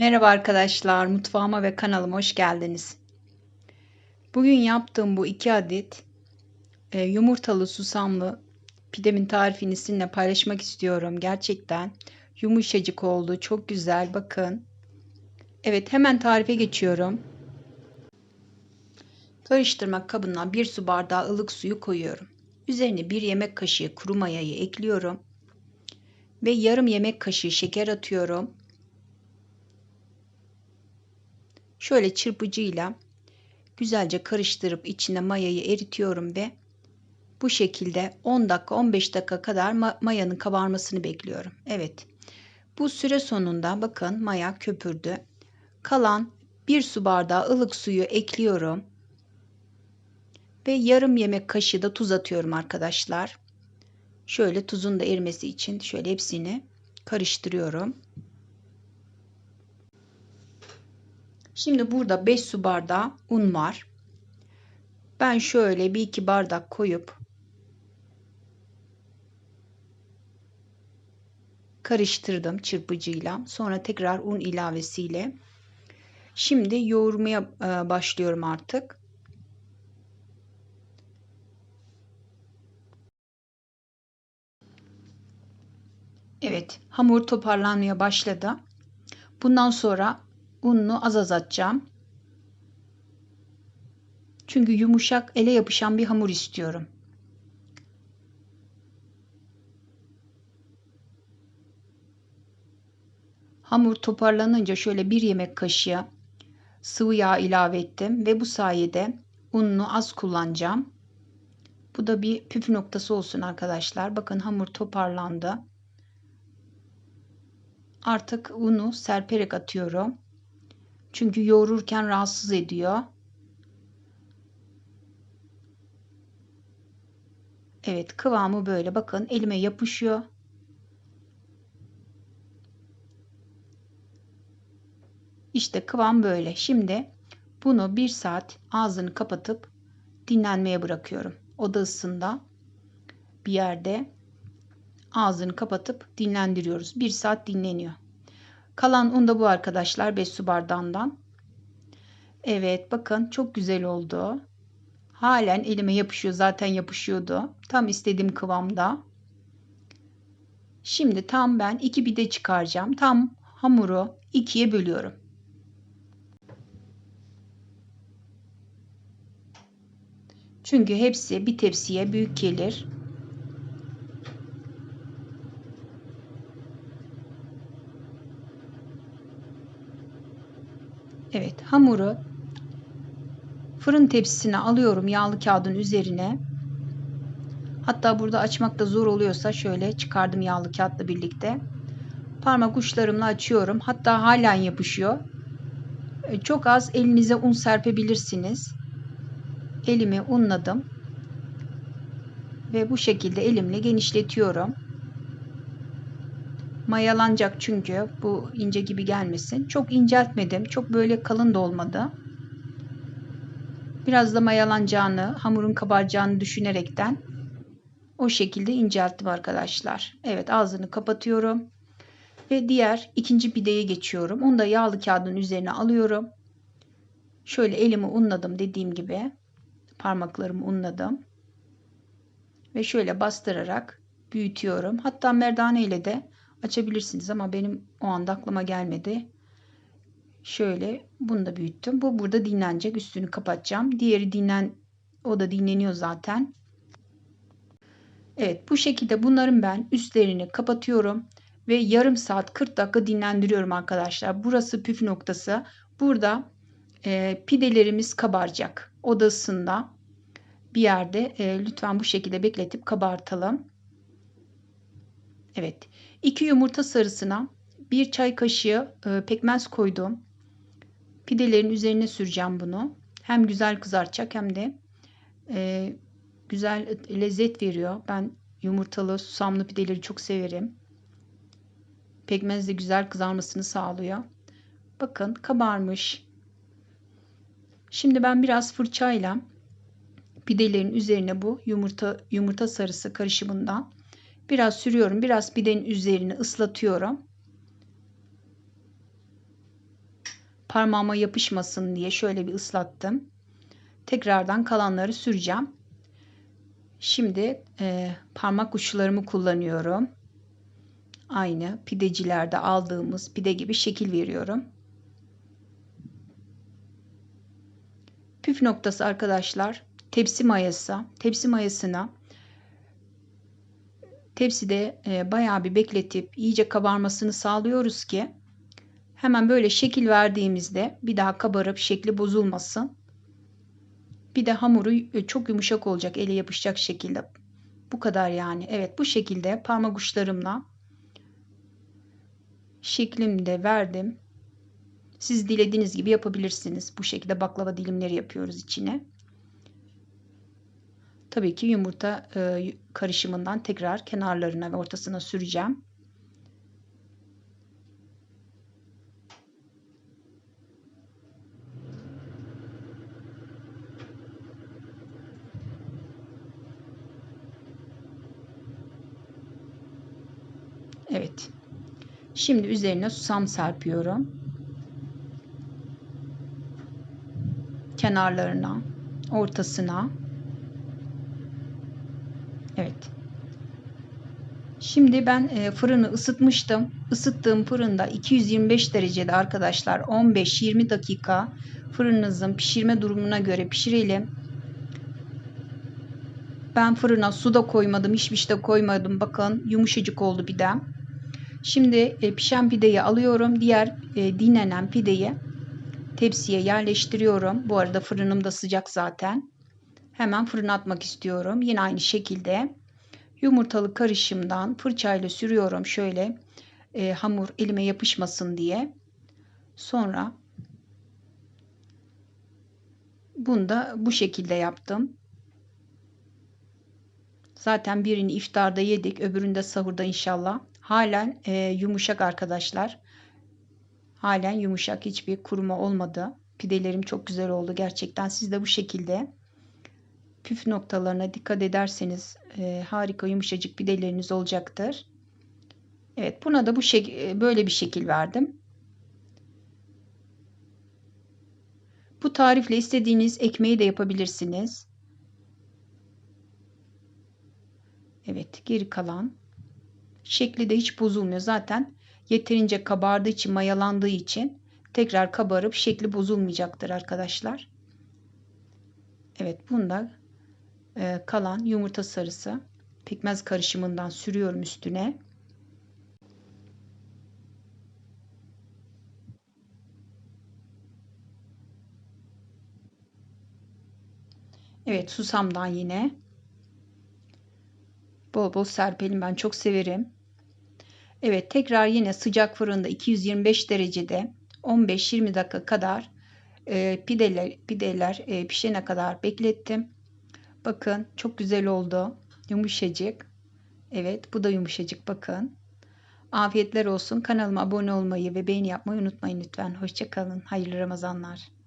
Merhaba arkadaşlar, mutfağıma ve kanalıma hoş geldiniz. Bugün yaptığım bu iki adet e, yumurtalı susamlı pidemin tarifini sizinle paylaşmak istiyorum. Gerçekten yumuşacık oldu, çok güzel. Bakın. Evet, hemen tarife geçiyorum. Karıştırma kabına bir su bardağı ılık suyu koyuyorum. Üzerine bir yemek kaşığı kuru mayayı ekliyorum ve yarım yemek kaşığı şeker atıyorum Şöyle çırpıcıyla güzelce karıştırıp içine mayayı eritiyorum ve bu şekilde 10 dakika 15 dakika kadar mayanın kabarmasını bekliyorum. Evet. Bu süre sonunda bakın maya köpürdü. Kalan bir su bardağı ılık suyu ekliyorum. Ve yarım yemek kaşığı da tuz atıyorum arkadaşlar. Şöyle tuzun da erimesi için şöyle hepsini karıştırıyorum. Şimdi burada 5 su bardağı un var. Ben şöyle bir iki bardak koyup karıştırdım çırpıcıyla. Sonra tekrar un ilavesiyle. Şimdi yoğurmaya e, başlıyorum artık. Evet, hamur toparlanmaya başladı. Bundan sonra ununu az az atacağım. Çünkü yumuşak ele yapışan bir hamur istiyorum. Hamur toparlanınca şöyle bir yemek kaşığı sıvı yağ ilave ettim ve bu sayede ununu az kullanacağım. Bu da bir püf noktası olsun arkadaşlar. Bakın hamur toparlandı. Artık unu serperek atıyorum. Çünkü yoğururken rahatsız ediyor. Evet kıvamı böyle bakın elime yapışıyor. İşte kıvam böyle. Şimdi bunu bir saat ağzını kapatıp dinlenmeye bırakıyorum. Oda ısısında bir yerde ağzını kapatıp dinlendiriyoruz. Bir saat dinleniyor. Kalan un da bu arkadaşlar 5 su bardağından. Evet bakın çok güzel oldu. Halen elime yapışıyor. Zaten yapışıyordu. Tam istediğim kıvamda. Şimdi tam ben iki bide çıkaracağım. Tam hamuru ikiye bölüyorum. Çünkü hepsi bir tepsiye büyük gelir. Evet hamuru fırın tepsisine alıyorum yağlı kağıdın üzerine. Hatta burada açmak da zor oluyorsa şöyle çıkardım yağlı kağıtla birlikte. Parmak uçlarımla açıyorum. Hatta halen yapışıyor. E, çok az elinize un serpebilirsiniz. Elimi unladım. Ve bu şekilde elimle genişletiyorum. Mayalanacak çünkü bu ince gibi gelmesin. Çok inceltmedim. Çok böyle kalın da olmadı. Biraz da mayalanacağını, hamurun kabaracağını düşünerekten o şekilde incelttim arkadaşlar. Evet ağzını kapatıyorum. Ve diğer ikinci pideye geçiyorum. Onu da yağlı kağıdın üzerine alıyorum. Şöyle elimi unladım dediğim gibi. Parmaklarımı unladım. Ve şöyle bastırarak büyütüyorum. Hatta merdane ile de açabilirsiniz ama benim o anda aklıma gelmedi. Şöyle bunu da büyüttüm. Bu burada dinlenecek. Üstünü kapatacağım. Diğeri dinlen o da dinleniyor zaten. Evet bu şekilde bunların ben üstlerini kapatıyorum ve yarım saat 40 dakika dinlendiriyorum arkadaşlar. Burası püf noktası. Burada e, pidelerimiz kabaracak. Odasında bir yerde e, lütfen bu şekilde bekletip kabartalım. Evet. 2 yumurta sarısına 1 çay kaşığı e, pekmez koydum. Pidelerin üzerine süreceğim bunu. Hem güzel kızartacak hem de e, güzel lezzet veriyor. Ben yumurtalı susamlı pideleri çok severim. Pekmez de güzel kızarmasını sağlıyor. Bakın kabarmış. Şimdi ben biraz fırçayla pidelerin üzerine bu yumurta yumurta sarısı karışımından Biraz sürüyorum. Biraz pidenin üzerini ıslatıyorum. parmağıma yapışmasın diye şöyle bir ıslattım. Tekrardan kalanları süreceğim. Şimdi e, parmak uçlarımı kullanıyorum. Aynı pidecilerde aldığımız pide gibi şekil veriyorum. Püf noktası arkadaşlar tepsi mayası. Tepsi mayasına tepside e, bayağı bir bekletip iyice kabarmasını sağlıyoruz ki hemen böyle şekil verdiğimizde bir daha kabarıp şekli bozulmasın. Bir de hamuru e, çok yumuşak olacak, ele yapışacak şekilde. Bu kadar yani. Evet bu şekilde parmak uçlarımla şeklimi de verdim. Siz dilediğiniz gibi yapabilirsiniz. Bu şekilde baklava dilimleri yapıyoruz içine. Tabii ki yumurta e, karışımından tekrar kenarlarına ve ortasına süreceğim. Evet. Şimdi üzerine susam serpiyorum. Kenarlarına, ortasına. Evet. Şimdi ben e, fırını ısıtmıştım. Isıttığım fırında 225 derecede arkadaşlar 15-20 dakika fırınınızın pişirme durumuna göre pişirelim. Ben fırına su da koymadım, hiçbir şey de koymadım. Bakın yumuşacık oldu pidem. Şimdi e, pişen pideyi alıyorum. Diğer e, dinlenen pideyi tepsiye yerleştiriyorum. Bu arada fırınım da sıcak zaten. Hemen fırına atmak istiyorum. Yine aynı şekilde yumurtalı karışımdan fırçayla sürüyorum şöyle e, hamur elime yapışmasın diye. Sonra bunu da bu şekilde yaptım. Zaten birini iftarda yedik, öbürünü de sahurda inşallah. Halen e, yumuşak arkadaşlar. Halen yumuşak hiçbir kuruma olmadı. Pidelerim çok güzel oldu gerçekten. Siz de bu şekilde püf noktalarına dikkat ederseniz e, harika yumuşacık pideleriniz olacaktır. Evet buna da bu şek böyle bir şekil verdim. Bu tarifle istediğiniz ekmeği de yapabilirsiniz. Evet geri kalan şekli de hiç bozulmuyor. Zaten yeterince kabardığı için mayalandığı için tekrar kabarıp şekli bozulmayacaktır arkadaşlar. Evet bunda e, kalan yumurta sarısı pekmez karışımından sürüyorum üstüne. Evet susamdan yine bol bol serpelim ben çok severim. Evet tekrar yine sıcak fırında 225 derecede 15-20 dakika kadar e, pideler, pideler e, pişene kadar beklettim. Bakın çok güzel oldu. Yumuşacık. Evet bu da yumuşacık bakın. Afiyetler olsun. Kanalıma abone olmayı ve beğeni yapmayı unutmayın lütfen. Hoşçakalın. Hayırlı Ramazanlar.